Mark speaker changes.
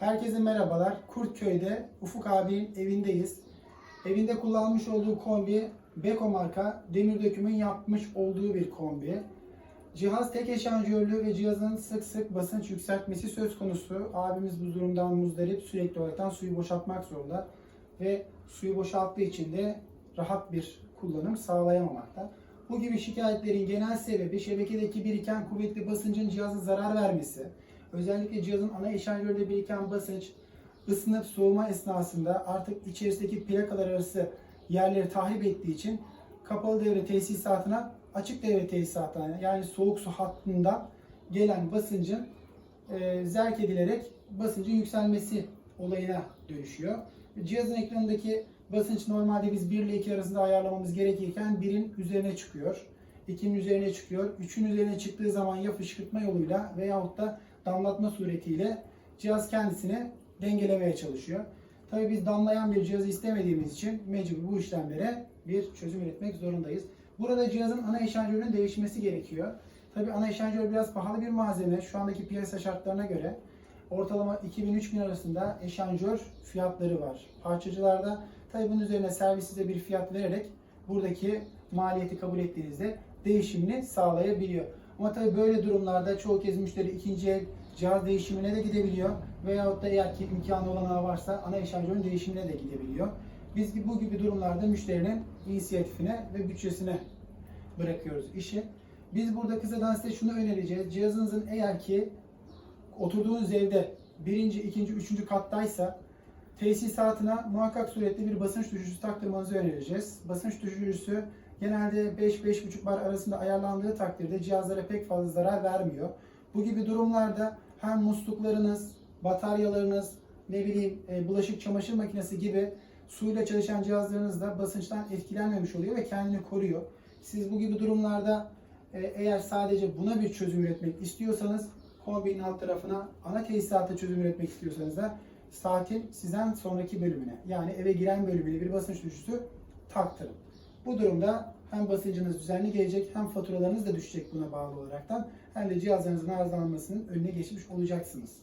Speaker 1: Herkese merhabalar. Kurtköy'de Ufuk abinin evindeyiz. Evinde kullanmış olduğu kombi Beko marka demir dökümün yapmış olduğu bir kombi. Cihaz tek eşanjörlü ve cihazın sık sık basınç yükseltmesi söz konusu. Abimiz bu durumdan muzdarip sürekli olarak suyu boşaltmak zorunda ve suyu boşalttığı için de rahat bir kullanım sağlayamamakta. Bu gibi şikayetlerin genel sebebi şebekedeki biriken kuvvetli basıncın cihaza zarar vermesi, özellikle cihazın ana eşanjörde biriken basınç ısınıp soğuma esnasında artık içerisindeki plakalar arası yerleri tahrip ettiği için kapalı devre tesisatına açık devre tesisatına yani soğuk su hattından gelen basıncın e, zerk edilerek basıncın yükselmesi olayına dönüşüyor. Cihazın ekranındaki basınç normalde biz 1 ile 2 arasında ayarlamamız gerekirken 1'in üzerine çıkıyor. 2'nin üzerine çıkıyor. 3'ün üzerine çıktığı zaman ya fışkırtma yoluyla veyahut da damlatma suretiyle cihaz kendisini dengelemeye çalışıyor. Tabii biz damlayan bir cihazı istemediğimiz için mecbur bu işlemlere bir çözüm üretmek zorundayız. Burada cihazın ana eşanjörünün değişmesi gerekiyor. Tabii ana eşanjör biraz pahalı bir malzeme. Şu andaki piyasa şartlarına göre ortalama 2000-3000 arasında eşanjör fiyatları var. Parçacılarda tabii bunun üzerine servis size bir fiyat vererek buradaki maliyeti kabul ettiğinizde değişimini sağlayabiliyor. Ama tabii böyle durumlarda çoğu kez müşteri ikinci el cihaz değişimine de gidebiliyor. Veyahut da eğer ki imkanı olanağı varsa ana eşanjörün değişimine de gidebiliyor. Biz bu gibi durumlarda müşterinin inisiyatifine ve bütçesine bırakıyoruz işi. Biz burada kısadan size şunu önereceğiz. Cihazınızın eğer ki oturduğunuz evde birinci, ikinci, üçüncü kattaysa tesisatına muhakkak suretle bir basınç düşürücüsü taktırmanızı önereceğiz. Basınç düşürücüsü genelde 5-5,5 bar arasında ayarlandığı takdirde cihazlara pek fazla zarar vermiyor. Bu gibi durumlarda hem musluklarınız, bataryalarınız, ne bileyim e, bulaşık çamaşır makinesi gibi suyla çalışan cihazlarınız da basınçtan etkilenmemiş oluyor ve kendini koruyor. Siz bu gibi durumlarda e, eğer sadece buna bir çözüm üretmek istiyorsanız kombinin alt tarafına ana tesisata çözüm üretmek istiyorsanız da saatin sizden sonraki bölümüne yani eve giren bölümüne bir basınç düşüşü taktırın. Bu durumda hem basıncınız düzenli gelecek hem faturalarınız da düşecek buna bağlı olaraktan hem de cihazlarınızın arızalanmasının önüne geçmiş olacaksınız.